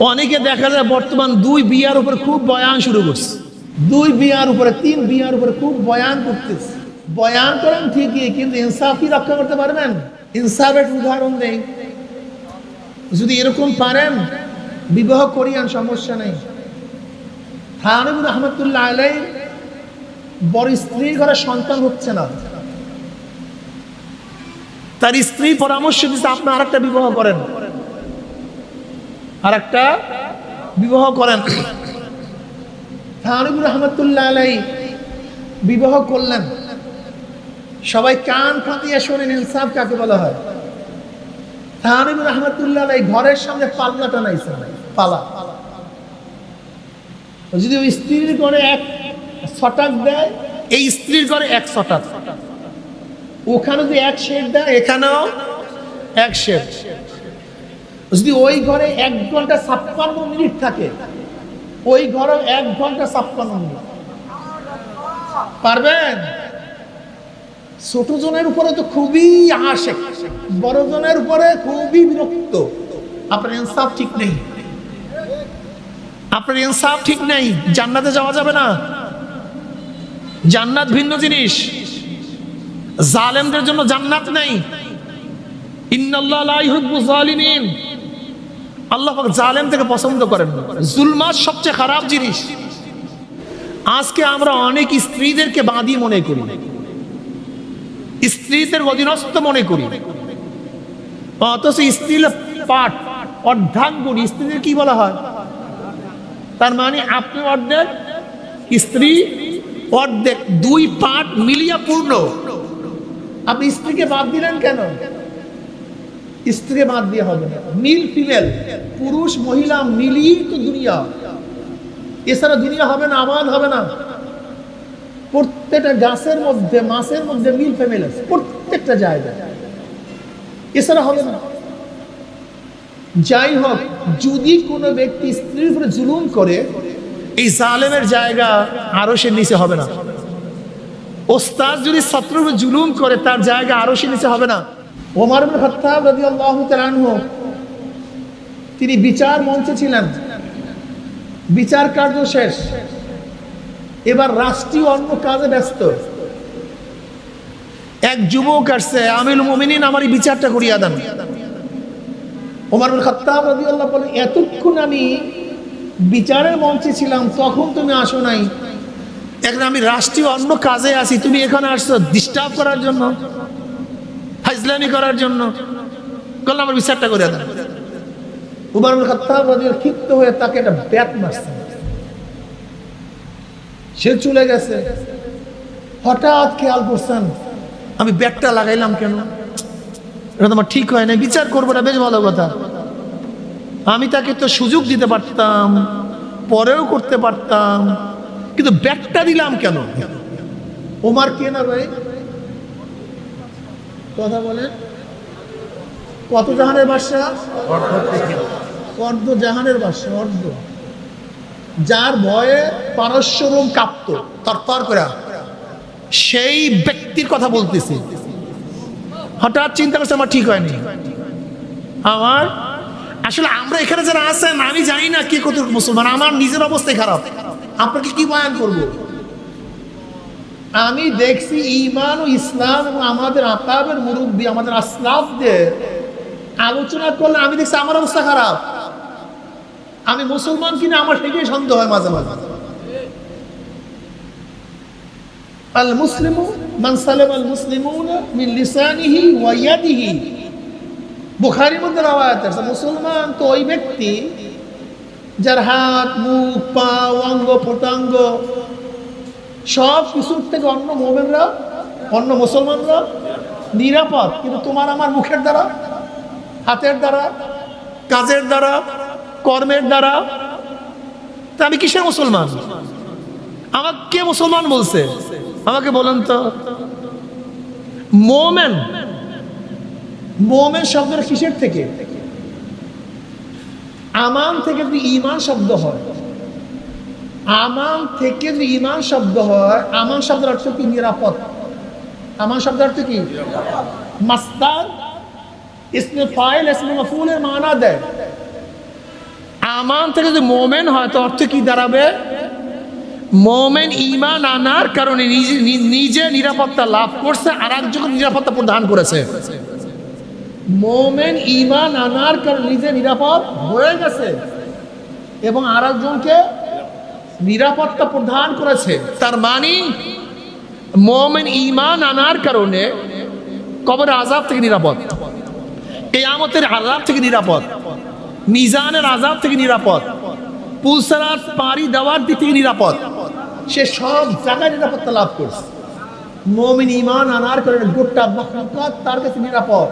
অনেকে দেখা যায় বর্তমান দুই বিয়ার উপরে খুব বয়ান শুরু করছে। দুই বিয়ার উপরে, তিন বিয়ার উপরে খুব বয়ান করতেছে। বয়ান করেন ঠিকই, কিন্তু ইনসাফ কি রক্ষা করতে পারবেন? ইনসাফের উদাহরণ নেই যদি এরকম পারেন, বিবাহ করিয়ান, সমস্যা নেই। থানবুর রহমতুল্লাহ আলাই বড় স্ত্রীর ঘরে সন্তান হচ্ছে না। তার স্ত্রী পরামর্শ দিচ্ছে আপনি আর একটা বিবাহ করেন। আর একটা বিবাহ করেন। থানবুর রহমতুল্লাহ আলাই বিবাহ করলেন। সবাই কান ফাটিয়ে শোনেন, ইনসাফ কাকে বলা হয়? থানবুর রহমতুল্লাহ আলাই ঘরের সামনে পাল্লা টানাইছে পালা যদি ওই স্ত্রীর করে এক ছটাক দেয়, এই স্ত্রীর করে এক ছটাক। ওখানে যদি এক শেড দেয়, এখানেও এক শেড যদি ওই ঘরে এক ঘণ্টা ছাপ্পান্ন মিনিট থাকে, ওই ঘরে এক ঘণ্টা ছাপ্পান্ন মিনিট। পারবেন? ছোট জনের উপরে তো খুবই আসে বড় জনের উপরে খুবই বিরক্ত। আপনার ইনসাফ ঠিক নেই। আপনার ইনসাফ ঠিক নেই। জান্নাতে যাওয়া যাবে না। জান্নাত ভিন্ন জিনিস। জালেমদের জন্য জান্নাত নেই। ইন্নাল্লাহ লা ইউহিব্বু জালিমিন। আল্লাহ জালেম থেকে পছন্দ করেন না। জুলমাত সবচেয়ে খারাপ জিনিস। আজকে আমরা অনেক স্ত্রীদেরকে বাঁধি মনে করি। স্ত্রীদের অধীনস্থ মনে করি। অথচ স্ত্রী পাঠ অর্ধাঙ্গুনি স্ত্রীদের কি বলা হয়? তার মানে আপনি অর্ধেক স্ত্রী, অর্ধেক দুই পাঠ মিলিয়া পূর্ণ। আপনি স্ত্রীকে বাদ দিলেন কেন? স্ত্রীকে বাদ দিয়ে হবে। মিল ফিমেল পুরুষ, মহিলা, মিলিয়ে তো দুনিয়া। এছাড়া দুনিয়া হবে না, আবাদ হবে না। প্রত্যেকটা গাছের মধ্যে, মাছের মধ্যে মিল ফিমেল প্রত্যেকটা জায়গায়। এছাড়া হবে না। যাই হোক, যদি কোনো ব্যক্তি স্ত্রীর উপরে জুলুম করে, এই জালেমের জায়গা আরও সে নিচে হবে না। ওস্তাদ যদি ছাত্রের উপর জুলুম করে, তার জায়গা আরও সে নিচে হবে না। ওমর খাত্তাব তাআলা আনহু, তিনি বিচার মঞ্চে ছিলেন। বিচার কার্য শেষ। এবার রাষ্ট্রীয় অন্য কাজে ব্যস্ত। এক যুবক আসছে আমিল মুমিনিন আমার এই বিচারটা করিয়া দেন। ওমর খাত্তাব রাদিয়াল্লাহু বলেন, এতক্ষণ আমি বিচারের মঞ্চে ছিলাম, তখন তুমি আসো নাই। এখন আমি রাষ্ট্রীয় অন্য কাজে আছি, তুমি এখানে আসছো ডিস্টার্ব করার জন্য। ফাইজলামি করার জন্য। আমার বিচারটা করে দেন রাদিয়াল্লাহু ক্ষিপ্ত হয়ে তাকে একটা মারছে। সে চলে গেছে। হঠাৎ খেয়াল করছেন, আমি ব্যাটটা লাগাইলাম কেন? এটা তোমার ঠিক হয় না বিচার করব না, বেশ ভালো কথা। আমি তাকে তো সুযোগ দিতে পারতাম, পরেও করতে পারতাম, কিন্তু ব্যাগটা দিলাম কেন? ওমার কে না কথা কত জাহানের বাসা অর্ধ জাহানের বাসা অর্ধ। যার ভয়ে পারস্য রোম কাঁপত। তরতর করে। সেই ব্যক্তির কথা বলতেছি। হঠাৎ চিন্তা করছে, আমার ঠিক হয়নি। আমার আসলে আমরা এখানে যারা আছেন, আমি জানি না কে কত মুসলমান। আমার নিজের অবস্থায় খারাপ। আপনাকে কি বয়ান করব? আমি দেখছি ইমান ও ইসলাম এবং আমাদের আকাবের মুরব্বী, আমাদের আসলাফদের আলোচনা করলে আমি দেখছি আমার অবস্থা খারাপ। আমি মুসলমান কিনা আমার সেটাই সন্দেহ হয় মাঝে মাঝে। আল মুসলিম মান সালাম আল মুসলিমুনা মিন লিসানিহি ওয়া ইয়াদিহি। বুখারীর মধ্যে রাওয়ায়াত আছে, মুসলমান তো ওই ব্যক্তি যার হাত, মুখ, পা, অঙ্গ, প্রত্যঙ্গ সব কিছুর থেকে অন্য মোমেনরা, অন্য মুসলমানরা নিরাপদ। কিন্তু তোমার আমার মুখের দ্বারা, হাতের দ্বারা, কাজের দ্বারা, কর্মের দ্বারা, তা আমি কিসের মুসলমান? আমাকে কে মুসলমান বলছে? আমাকে বলেন তো। মোমেন। মোমেন শব্দটা কিসের থেকে? আমান থেকে যদি ইমান শব্দ হয় আমান থেকে যদি ইমান শব্দ হয় আমান শব্দের অর্থ কি? নিরাপদ। আমান শব্দের অর্থ কি? মাস্তার ইসমে ফাইল ইসমে মফুলের মানা দেয়। আমান থেকে যদি মোমেন হয় তো অর্থ কি দাঁড়াবে? মোমেন ইমান আনার কারণে নিজে নিজে নিরাপত্তা লাভ করছে আর একজন নিরাপত্তা প্রদান করেছে। মোমেন ইমান আনার কারণে নিজে নিরাপদ হয়ে গেছে। এবং আর একজনকে নিরাপত্তা প্রদান করেছে। তার মানে মোমেন ইমান আনার কারণে কবর আজাব থেকে নিরাপদ। কেয়ামতের আজাব থেকে নিরাপদ। মিজানের আজাব থেকে নিরাপদ। পুলসারাত পাড়ি দেওয়ার দিক থেকে নিরাপদ। সে সব জায়গায় নিরাপত্তা লাভ করছে। মোমিন ইমান আনার কারণে গোটা মখলুকাত তার কাছে নিরাপদ।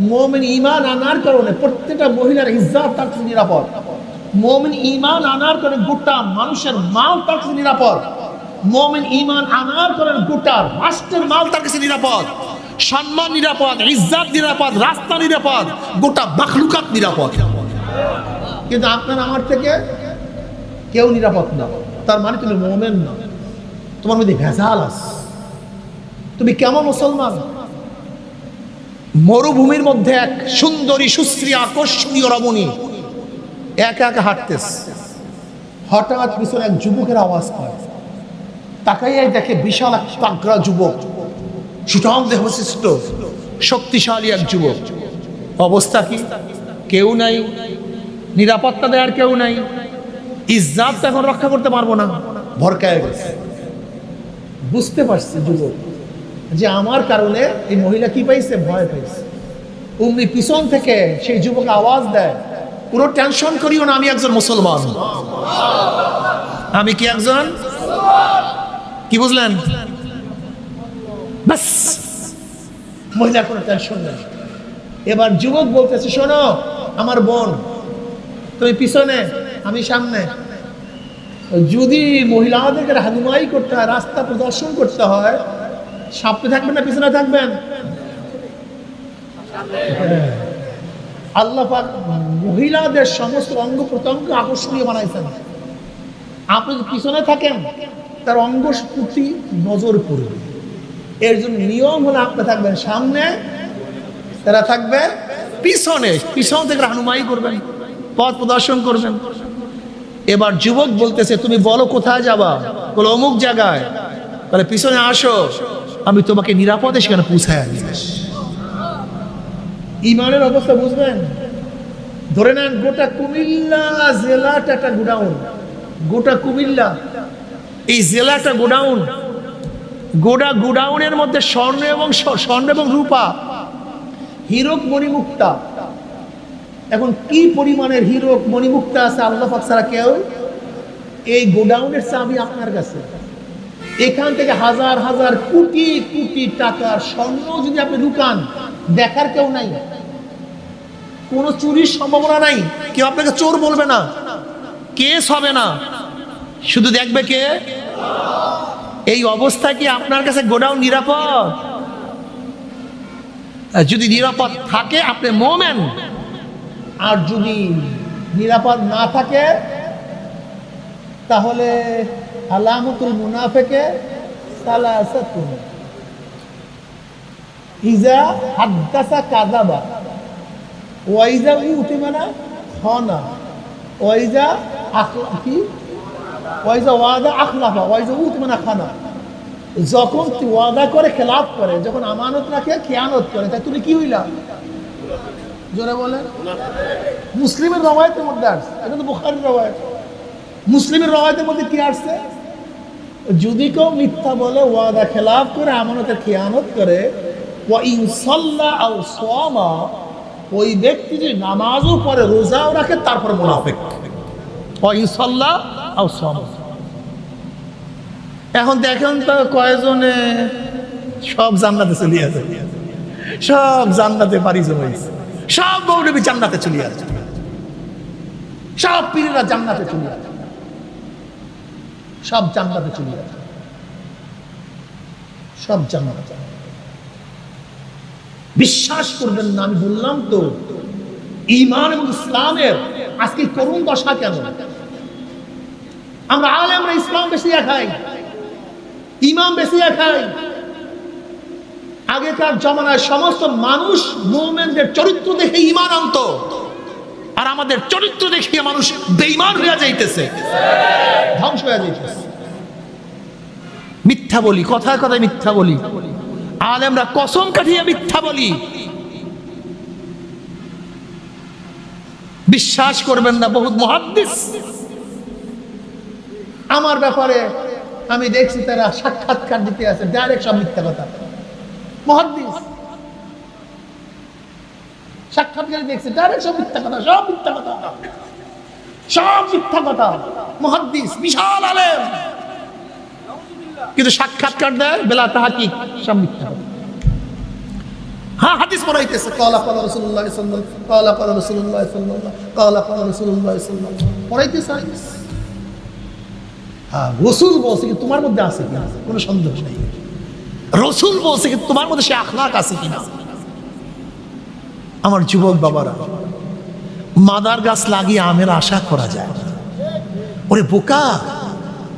মোমিন ইমান আনার কারণে প্রত্যেকটা মহিলার ইজ্জাত তার কাছে নিরাপদ। মোমিন ইমান আনার কারণে গোটা মানুষের মাল তার কাছে নিরাপদ। মোমিন ইমান আনার কারণে গোটা রাষ্ট্রের মাল তার কাছে নিরাপদ। সম্মান নিরাপদ, ইজ্জাত নিরাপদ, রাস্তা নিরাপদ, গোটা মখলুকাত নিরাপদ। কিন্তু আপনার আমার থেকে কেউ নিরাপদ না। তার মানে তুমি মোমেন না। তোমার মধ্যে ভেজাল আস তুমি কেমন মুসলমান? মরুভূমির মধ্যে এক সুন্দরী, সুশ্রী, আকর্ষণীয় রমণী। একা একা হাঁটতেস হঠাৎ পিছনে এক যুবকের আওয়াজ পায়। তাকাইয়াই দেখে বিশাল এক পাগড়া যুবক। সুঠাম দেহবিশিষ্ট শক্তিশালী এক যুবক। অবস্থা কি? কেউ নাই। নিরাপত্তা দেওয়ার কেউ নাই। ইজ্জাত এখন রক্ষা করতে পারব না। ভরকায় গেছে। বুঝতে পারছি যুবক যে আমার কারণে এই মহিলা কি পাইছে? ভয় পাইছে। অমনি পিছন থেকে সেই যুবক আওয়াজ দেয়। কোনো টেনশন করিও না, আমি একজন মুসলমান। আমি কি একজন? কি বুঝলেন? মহিলা, কোনো টেনশন নেই। এবার যুবক বলতেছে, শোনো, আমার বোন, তুমি পিছনে, আমি সামনে। যদি মহিলাদেরকে রাহনুমাই করতে হয়, রাস্তা প্রদর্শন করতে হয় সামনে থাকবেন না পিছনে থাকবেন। আল্লাহ পাক মহিলাদের সমস্ত অঙ্গ প্রত্যঙ্গ আকর্ষণীয় বানাইছেন। আপনি যদি পিছনে থাকেন, তার অঙ্গ প্রতি নজর পড়বে। এর জন্য নিয়ম হলো আপনি থাকবেন সামনে, তারা থাকবে পিছনে। পিছন থেকে রাহনুমাই করবেন, পথ প্রদর্শন করবেন। এবার যুবক বলতেছে, তুমি বলো কোথায় যাবা? বলো, অমুক জায়গায়। তাহলে পিছনে আসো, আমি তোমাকে নিরাপদে সেখানে পৌঁছায় আনি ইমানের অবস্থা বুঝবেন ধরে নেন, গোটা কুমিল্লা জেলাটা একটা গোডাউন। গোটা কুমিল্লা। এই জেলাটা গোডাউন। গোডা গোডাউনের মধ্যে স্বর্ণ এবং স্বর্ণ এবং রূপা। হীরক মণিমুক্তা। এখন কি পরিমাণের হীরক মণিমুক্তা আছে আল্লাহ ছাড়া কেউ? এই গোডাউনের চাবি আপনার কাছে। এখান থেকে হাজার হাজার কোটি কোটি টাকার স্বর্ণ যদি আপনি লুকান, দেখার কেউ নাই। কোনো চুরির সম্ভাবনা নাই। কেউ আপনাকে চোর বলবে না। কেস হবে না। শুধু দেখবে কে? এই অবস্থা কি আপনার কাছে গোডাউন নিরাপদ? যদি নিরাপদ থাকে, আপনি মোমেন। আর যদি নিরাপদ না থাকে, তাহলে আলামতুল মুনাফেকে সালাসাতুন। ইজা হাদ্দাসা কাযাবা। ওয়াইজা উতিমানা খনা ওয়াইজা আখলা কি? ওয়াইজা ওয়াদা আখলাফা। ওয়াইজা উতিমানা খানা যখন ওয়াদা করে, খেলাফ করে, যখন আমানত রাখে খেয়ানত করে। তাই তুমি কি হইলা? জোরে বলেন। মুসলিমের রবায়তের মধ্যে আসছে। এটা তো বুখারির রবায়ত মুসলিমের রবায়তের মধ্যে কি আসছে? যদি কেউ মিথ্যা বলে, ওয়াদা খেলাফ করে, আমানতের খেয়ানত করে, ওয়া ইনসাল্লাহ আও সোয়ামা ওই ব্যক্তি যে নামাজও পড়ে, রোজাও রাখে, তারপর মুনাফিক। সোয়ামা এখন দেখেন তো কয়জনে সব জান্নাতে চলে আছে সব জান্নাতে পারি জমাইছে সব গৌরবী জান্নাতে চলে আছে সব পীরেরা জান্নাতে চলে আছে সব জান্নাতে চলে আছে সব জান্নাতে বিশ্বাস করবেন না, আমি বললাম তো ইমান এবং ইসলামের আজকে করুণ দশা কেন? আমরা আলে আমরা ইসলাম বেশি খাই ইমাম বেশি খাই আগেকার জমানায় সমস্ত মানুষ মোমেনদের চরিত্র দেখে ইমান আনত, আর আমাদের চরিত্র দেখিয়ে মানুষ বেইমান হয়ে যাইতেছে। ধ্বংস হয়ে যাইতেছে। মিথ্যা বলি, কথায় কথায় মিথ্যা বলি। আলেমরা কসম কাঠিয়ে মিথ্যা বলি। বিশ্বাস করবেন না বহুত মহাদ্দিস। আমার ব্যাপারে আমি দেখছি তারা সাক্ষাৎকার দিতে আছে ডাইরেক্ট সব মিথ্যা কথা। মহাদ্দিস। সাক্ষাৎকার দেখছি ডাইরেক্ট সব মিথ্যা কথা, সব মিথ্যা কথা। সব মিথ্যা কথা। মহাদ্দিস, বিশাল আলেম। কিন্তু সাক্ষাৎকার দেয়, বেলা তাহা কি সব হ্যাঁ হ্যাঁ কি, তোমার মধ্যে আছে কিনা? সন্দেহ নেই। রসুল কি, তোমার মধ্যে সে আছে কিনা? আমার যুবক বাবারা, মাদার গাছ লাগিয়ে আমের আশা করা যায়। ওরে বোকা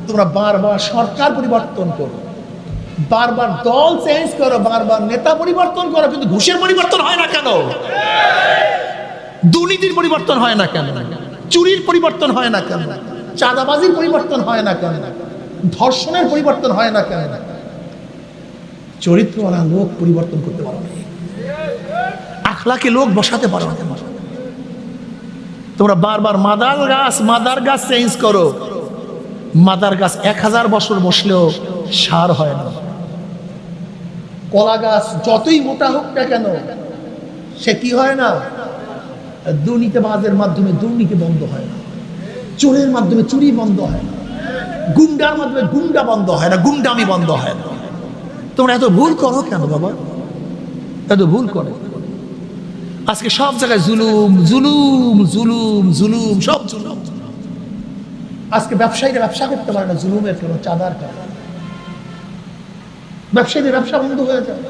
তোমরা বারবার সরকার পরিবর্তন করো। বারবার দল চেঞ্জ করো, বারবার নেতা পরিবর্তন করো, কিন্তু ঘুষের পরিবর্তন হয় না কেন? দুর্নীতির পরিবর্তন হয় না কেন? চুরির পরিবর্তন হয় না কেন? চাঁদাবাজির পরিবর্তন হয় না কেন? ধর্ষণের পরিবর্তন হয় না কেন? চরিত্রওয়ালা লোক পরিবর্তন করতে পারো না। আখলাকে লোক বসাতে পারো না। তোমরা বারবার মাদার গাছ মাদার গাছ চেঞ্জ করো। মাদার গাছ এক হাজার বছর বসলেও সার হয় না। কলা গাছ যতই মোটা হোক না কেন, সে কি হয় না? দুর্নীতি দুর্নীতিবাজের মাধ্যমে দুর্নীতি বন্ধ হয় না। চোরের মাধ্যমে চুরি বন্ধ হয় না। গুন্ডার মাধ্যমে গুন্ডা বন্ধ হয় না, গুন্ডামি বন্ধ হয় না। তোমরা এত ভুল করো কেন বাবা? এত ভুল করো। আজকে সব জায়গায় জুলুম জুলুম জুলুম জুলুম, সব জুলুম। আজকে ব্যবসায়ীরা ব্যবসা করতে পারে না, জুলুমের কারণে চাঁদার কারণে ব্যবসায়ীদের ব্যবসা বন্ধ হয়ে যায়।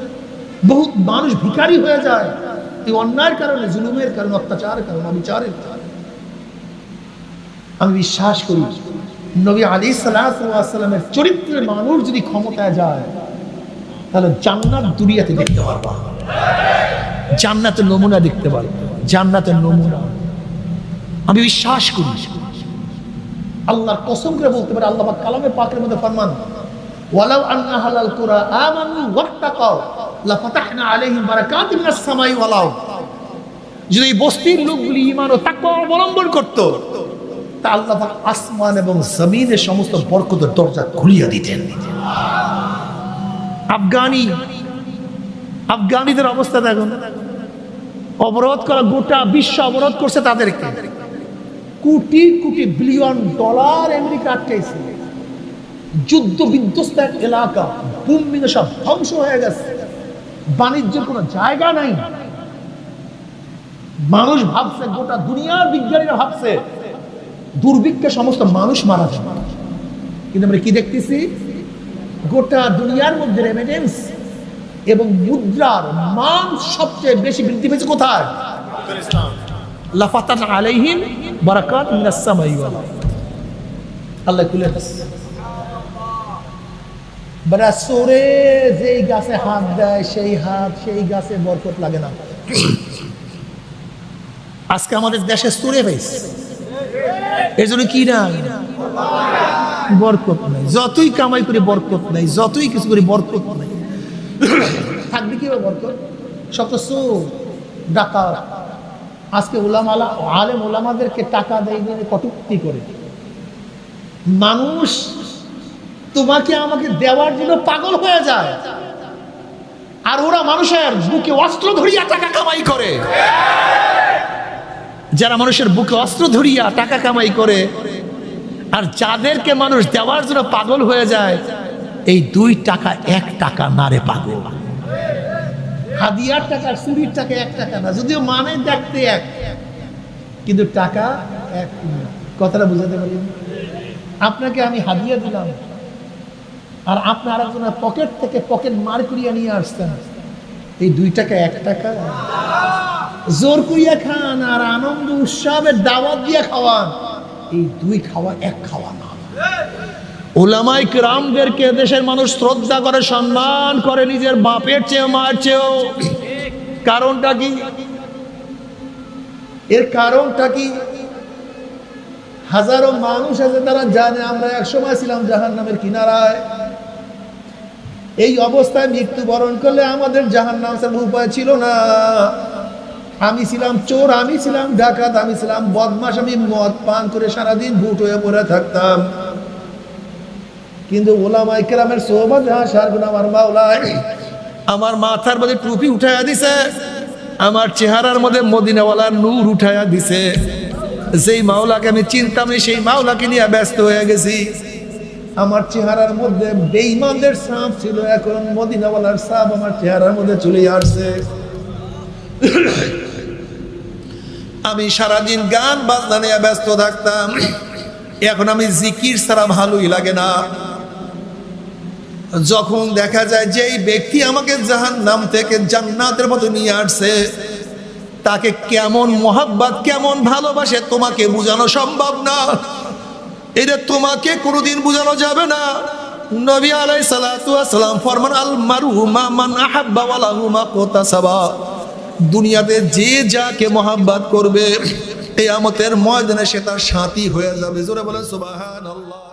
বহুত মানুষ ভিখারি হয়ে যায়। এই অন্যায়ের কারণে, জুলুমের কারণে, অত্যাচারের কারণে, অবিচারের কারণে। আমি বিশ্বাস করি, নবী আলী সাল্লামের চরিত্রের মানুষ যদি ক্ষমতায় যায়, তাহলে জান্নাত দুনিয়াতে দেখতে পারবা। জান্নাতের নমুনা দেখতে পারবা। জান্নাতের নমুনা। আমি বিশ্বাস করি আল্লাহর কসম করে বলতে পারে, আল্লাহ কালামে পাকের মধ্যে ফরমান, ওয়ালাউ আন্না হালাল কুরা আমানু ওয়াত্তাকাও লাফাতাহনা আলাইহিম বারাকাতিন মিনাস সামাই ওয়াল আরদ। যদি বস্তির লোকগুলি ঈমান ও তাকওয়া অবলম্বন করত, তা আল্লাহ পাক আসমান এবং জমিনের সমস্ত বরকতের দরজা খুলিয়ে দিতেন। আফগানি, আফগানিদের অবস্থা দেখুন। অবরোধ করা গোটা বিশ্ব অবরোধ করছে তাদেরকে। Crore crore billion dollar America আটকাইছে। যুদ্ধ বিধ্বস্ত এক এলাকা ভূমি সব ধ্বংস হয়ে গেছে। বাণিজ্যের কোনো জায়গা নাই। মানুষ ভাবছে গোটা দুনিয়ার বিজ্ঞানীরা ভাবছে দুর্ভিক্ষে সমস্ত মানুষ মারা যাবে। কিন্তু আমরা কি দেখতেছি? গোটা দুনিয়ার মধ্যে রেমিটেন্স এবং মুদ্রার মান সবচেয়ে বেশি বৃদ্ধি পেয়েছে কোথায়? লাফাতান আলাইহিম বারাকাত। আল্লাহ খুলে বড়া সোরে যেই গাছে হাত দেয়, সেই হাত, সেই গাছে বরকত লাগে না। আজকে আমাদের দেশে সুরে পেয়েছে এর জন্য কি না বরকত নাই। যতই কামাই করে বরকত নাই, যতই কিছু করে বরকত নাই। থাকবে কি বরকত? সব তো চোর ডাকাত। আজকে ওলামালা আলেম ওলামাদেরকে টাকা দেয় দিয়ে কটুক্তি করে। মানুষ তোমাকে আমাকে দেওয়ার জন্য পাগল হয়ে যায়। আর ওরা মানুষের বুকে অস্ত্র ধরিয়া টাকা কামাই করে। যারা মানুষের বুকে অস্ত্র ধরিয়া টাকা কামাই করে, আর যাদেরকে মানুষ দেওয়ার জন্য পাগল হয়ে যায়, এই দুই টাকা এক টাকা না রে পাগল। হাদিয়ার টাকা, চুরির টাকা এক টাকা না, যদিও মানে দেখতে এক। কিন্তু টাকা এক কথাটা বুঝাতে পারি আপনাকে আমি হাদিয়া দিলাম। আর আপনি আরেকজনের পকেট থেকে পকেট মার করিয়া নিয়ে আসছেন। এই দুই টাকা এক টাকা। জোর করিয়া খান আর আনন্দ, উৎসবের দাওয়াত দিয়ে খাওয়ান। এই দুই খাওয়া এক খাওয়া না। ওলামাই রামদেরকে দেশের মানুষ শ্রদ্ধা করে, সম্মান করে, নিজের বাপের চেয়েও মার চেয়েও। কারণটা কি? এর কারণটা কি? হাজারো মানুষ আছে, তারা জানে, আমরা একসময় ছিলাম জাহান নামের কিনারায়। এই অবস্থায় মৃত্যুবরণ করলে আমাদের জাহান নাম উপায় ছিল না। আমি ছিলাম চোর, আমি ছিলাম ডাকাত, আমি ছিলাম বদমাস আমি মদ পান করে সারাদিন ভুট হয়ে পড়ে থাকতাম। কিন্তু ওলামাই কেরামের সোহবত হাসার গুণ আমার মাওলায়। আমার মাথার মধ্যে টুপি উঠাইয়া দিছে আমার চেহারার মধ্যে মদিনাওয়ালার নূর উঠাইয়া দিছে। যেই মাওলাকে আমি চিনতাম সেই মাওলাকে নিয়ে ব্যস্ত হয়ে গেছি। আমার চেহারার মধ্যে বেঈমানদের সাপ ছিল এখন মদিনাওয়ালার সাপ আমার চেহারার মধ্যে চলে আসছে। আমি সারাদিন গান বাজনা নিয়ে ব্যস্ত থাকতাম। এখন আমি জিকির ছাড়া ভালোই লাগে না। যখন দেখা যায় যে এই ব্যক্তি আমাকে জাহান নাম থেকে জান্নাতের মতো নিয়ে আসছে, তাকে কেমন মোহাব্বত, কেমন ভালোবাসে তোমাকে বোঝানো সম্ভব না। এটা তোমাকে কোনোদিন বোঝানো যাবে না। নবী আলাই সালাম ফরমান, আল মারুমা মান আহাব্বা ওয়ালাহুমা কোতাসাবা। দুনিয়াতে যে যাকে মোহাব্বত করবে, এই আমতের ময়দানে সে তার সাথী হয়ে যাবে। জোরে বলে সুবহানাল্লাহ।